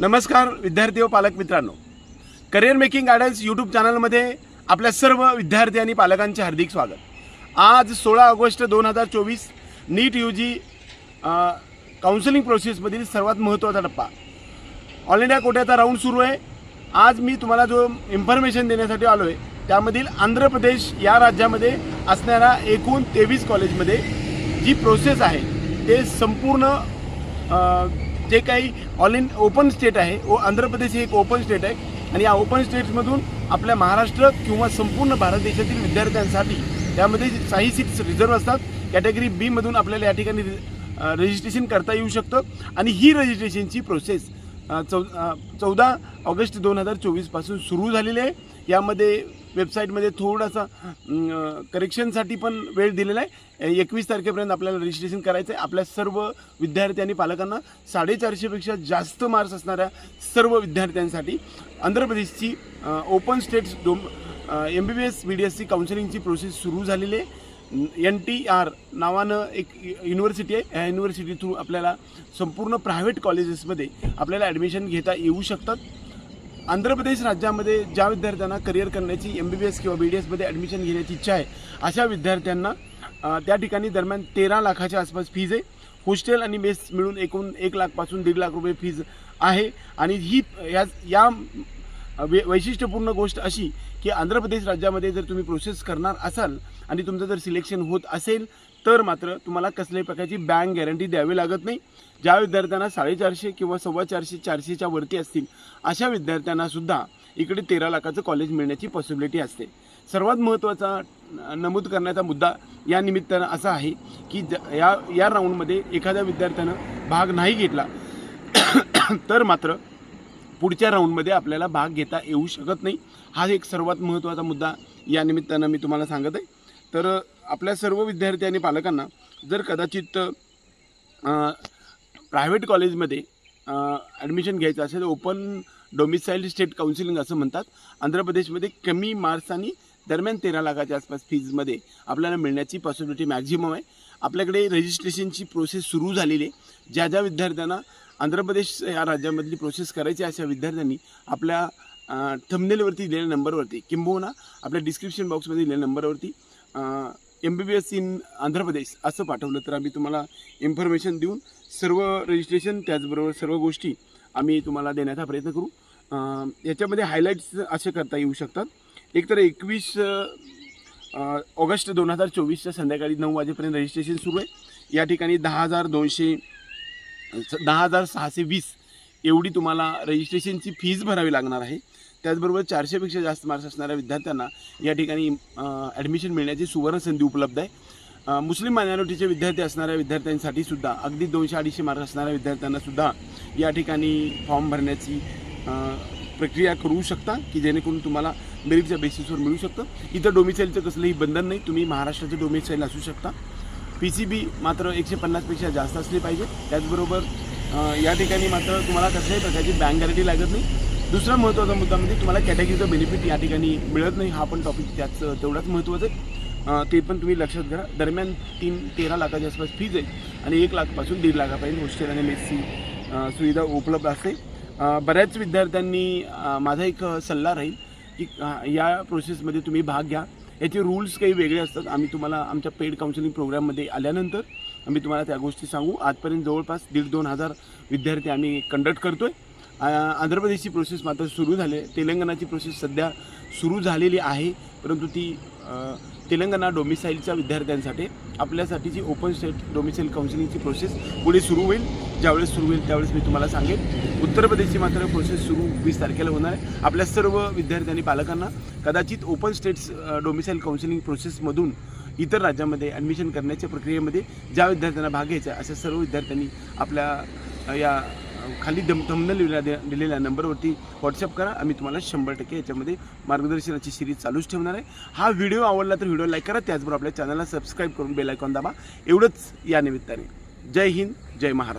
नमस्कार विद्यार्थी व पालक मित्रांनो. करिअर मेकिंग गायडन्स यूट्यूब चॅनलमध्ये आपल्या सर्व विद्यार्थी आणि पालकांचे हार्दिक स्वागत. आज सोळा ऑगस्ट दोन हजार चोवीस नीट यू जी काउन्सिलिंग प्रोसेसमधील सर्वात महत्त्वाचा टप्पा. ऑल इंडिया कोट्याचा राऊंड सुरू आहे. आज मी तुम्हाला जो इन्फॉर्मेशन देण्यासाठी आलो आहे त्यामधील आंध्र प्रदेश या राज्यामध्ये असणाऱ्या एकूण तेवीस कॉलेजमध्ये जी प्रोसेस आहे ते संपूर्ण जे काही ऑल इन ओपन स्टेट आहे ओ आंध्र प्रदेश हे एक ओपन स्टेट आहे. आणि या ओपन स्टेट्समधून आपल्या महाराष्ट्र किंवा संपूर्ण भारत देशातील विद्यार्थ्यांसाठी त्यामध्ये काही सीट्स रिझर्व असतात. कॅटेगरी बीमधून आपल्याला या ठिकाणी रजिस्ट्रेशन करता येऊ शकतं. आणि ही रजिस्ट्रेशनची प्रोसेस चौ चौदा ऑगस्ट दोन हजार चोवीसपासून सुरू झालेले आहे. यामध्ये वेबसाईटमध्ये थोडासा करेक्शनसाठी पण वेळ दिलेला आहे. एकवीस तारखेपर्यंत आपल्याला रजिस्ट्रेशन करायचं आहे. आपल्या सर्व विद्यार्थी आणि पालकांना साडेचारशेपेक्षा जास्त मार्क्स असणाऱ्या सर्व विद्यार्थ्यांसाठी आंध्र प्रदेशची open states dome M B B S B D एसची काउन्सिलिंगची प्रोसेस सुरू झालेली आहे. एन टी आर नावानं एक युनिव्हर्सिटी आहे. ह्या युनिव्हर्सिटी थ्रू आपल्याला संपूर्ण प्रायव्हेट कॉलेजेसमध्ये आपल्याला ॲडमिशन घेता येऊ शकतात. आंध्र प्रदेश राज्यामध्ये ज्या विद्यार्थ्यांना करिअर करण्याची एम बी बी एस किंवा बी डी एसमध्ये ॲडमिशन घेण्याची इच्छा आहे अशा विद्यार्थ्यांना त्या ठिकाणी दरम्यान तेरा लाखाच्या आसपास फीज आहे. हॉस्टेल आणि मेस मिळून एकूण एक लाखपासून दीड लाख रुपये फीज आहे. आणि ही या या वै वैशिष्ट्यपूर्ण गोष्ट अशी की आंध्र प्रदेश राज्यामध्ये जर तुम्ही प्रोसेस करणार असाल आणि तुमचं जर सिलेक्शन होत असेल तर मात्र तुम्हाला कसल्याही प्रकारची बँक गॅरंटी द्यावी लागत नाही. ज्या विद्यार्थ्यांना साडेचारशे किंवा सव्वा चारशे चारशेच्या वरती असतील अशा विद्यार्थ्यांना सुद्धा इकडे तेरा लाखाचं कॉलेज मिळण्याची पॉसिबिलिटी असते. सर्वात महत्त्वाचा नमूद करण्याचा मुद्दा या निमित्तानं असा आहे की ज या या राऊंडमध्ये एखाद्या विद्यार्थ्यानं भाग नाही घेतला तर मात्र पुढच्या राऊंडमध्ये आपल्याला भाग घेता येऊ शकत नाही. हा एक सर्वात महत्त्वाचा मुद्दा या निमित्तानं मी तुम्हाला सांगत आहे. तर आपल्या सर्व विद्यार्थी आणि पालकांना जर कदाचित प्रायव्हेट कॉलेजमध्ये ॲडमिशन घ्यायचं असेल ओपन डोमिसाईल स्टेट काउन्सिलिंग असं म्हणतात आंध्र प्रदेशमध्ये कमी मार्क्स आणि दरम्यान तेरा लाखाच्या आसपास फीजमध्ये आपल्याला मिळण्याची पॉसिबिलिटी मॅक्झिमम आहे. आपल्याकडे रजिस्ट्रेशनची प्रोसेस सुरू झालेली आहे. ज्या ज्या विद्यार्थ्यांना आंध्र प्रदेश या राज्यामधली प्रोसेस करायची अशा विद्यार्थ्यांनी आपल्या थंबनेलवरती दिलेल्या नंबरवरती किंबहुना आपल्या डिस्क्रिप्शन बॉक्समध्ये दिलेल्या नंबरवरती M B B S in Andhra Pradesh असं पाठवलं तर आम्ही तुम्हाला इन्फॉर्मेशन देऊन सर्व रजिस्ट्रेशन त्याचबरोबर सर्व गोष्टी आम्ही तुम्हाला देण्याचा प्रयत्न करू. याच्यामध्ये हायलाईट्स असे करता येऊ शकतात. एकतर एकवीस ऑगस्ट दोन हजार चोवीसच्या संध्याकाळी नऊ वाजेपर्यंत रजिस्ट्रेशन सुरू आहे. या ठिकाणी दहा हजार दोनशे दहा हजार सहाशे वीस एवढी तुम्हाला रजिस्ट्रेशनची फीज भरावी लागणार आहे. त्याचबरोबर चारशेपेक्षा जास्त मार्क्स असणाऱ्या विद्यार्थ्यांना या ठिकाणी ॲडमिशन मिळण्याची सुवर्ण संधी उपलब्ध आहे. मुस्लिम मायनॉरिटीचे विद्यार्थी असणाऱ्या विद्यार्थ्यांसाठी सुद्धा अगदी दोनशे अडीचशे मार्क असणाऱ्या विद्यार्थ्यांना सुद्धा या ठिकाणी फॉर्म भरण्याची प्रक्रिया करू शकता की जेणेकरून तुम्हाला मेरिटच्या बेसिसवर मिळू शकतं. इथं डोमिसाईलचं कसलंही बंधन नाही तुम्ही महाराष्ट्राचं डोमिसाईल असू शकता. पी सी बी मात्र एकशे पन्नासपेक्षा जास्त असली पाहिजे. त्याचबरोबर या ठिकाणी मात्र तुम्हाला कसल्याही प्रकारची बँक गॅरंटी लागत नाही. दुसरा महत्त्वाचा मुद्दा म्हणजे तुम्हाला कॅटेगरीचं बेनिफिट या ठिकाणी मिळत नाही हा पण टॉपिक त्याच तेवढाच महत्त्वाचं आहे. ते पण तुम्ही लक्षात घ्या. दरम्यान तीन तेरा लाखाच्या आसपास फीज आहे आणि एक लाखपासून दीड लाखापर्यंत हॉस्टेल आणि मेसची सुविधा उपलब्ध असते. बऱ्याच विद्यार्थ्यांनी माझा एक सल्ला राहील की या प्रोसेसमध्ये तुम्ही भाग घ्या. याचे रूल्स काही वेगळे असतात. आम्ही तुम्हाला आमच्या पेड काउन्सिलिंग प्रोग्राममध्ये आल्यानंतर आम्ही तुम्हाला त्या गोष्टी सांगू. आजपर्यंत जवळपास दीड दोन हजार विद्यार्थी आम्ही कंडक्ट करतो आहे आंध्र प्रदेशची प्रोसेस मात्र सुरू झाली. आहे तेलंगणाची प्रोसेस सध्या सुरू झालेली आहे. परंतु ती तेलंगणा डोमिसाईलच्या विद्यार्थ्यांसाठी आपल्यासाठी जी ओपन स्टेट डोमिसाईल काउन्सिलिंगची प्रोसेस पुढे सुरू होईल ज्यावेळेस सुरू होईल त्यावेळेस मी तुम्हाला सांगेन. उत्तर प्रदेशची मात्र प्रोसेस सुरू वीस तारखेला होणार आहे. आपल्या सर्व विद्यार्थ्यांनी पालकांना कदाचित ओपन स्टेट्स डोमिसाईल काउन्सिलिंग प्रोसेसमधून इतर राज्यामध्ये ॲडमिशन करण्याच्या प्रक्रियेमध्ये ज्या विद्यार्थ्यांना भाग घ्यायचा आहे, अशा सर्व विद्यार्थ्यांनी आपल्या या खाली दम थंबनेल दिलेल्या दिलेल्या नंबरवरती व्हॉट्सअप करा. आम्ही तुम्हाला शंभर टक्के याच्यामध्ये मार्गदर्शनाची सिरीज चालूच ठेवणार आहे. हा व्हिडिओ आवडला तर व्हिडिओ लाईक करा. त्याचबरोबर आपल्या चॅनलला सबस्क्राईब करून बेलायकॉन दाबा. एवढंच या निमित्ताने. जय हिंद जय महाराष्ट्र.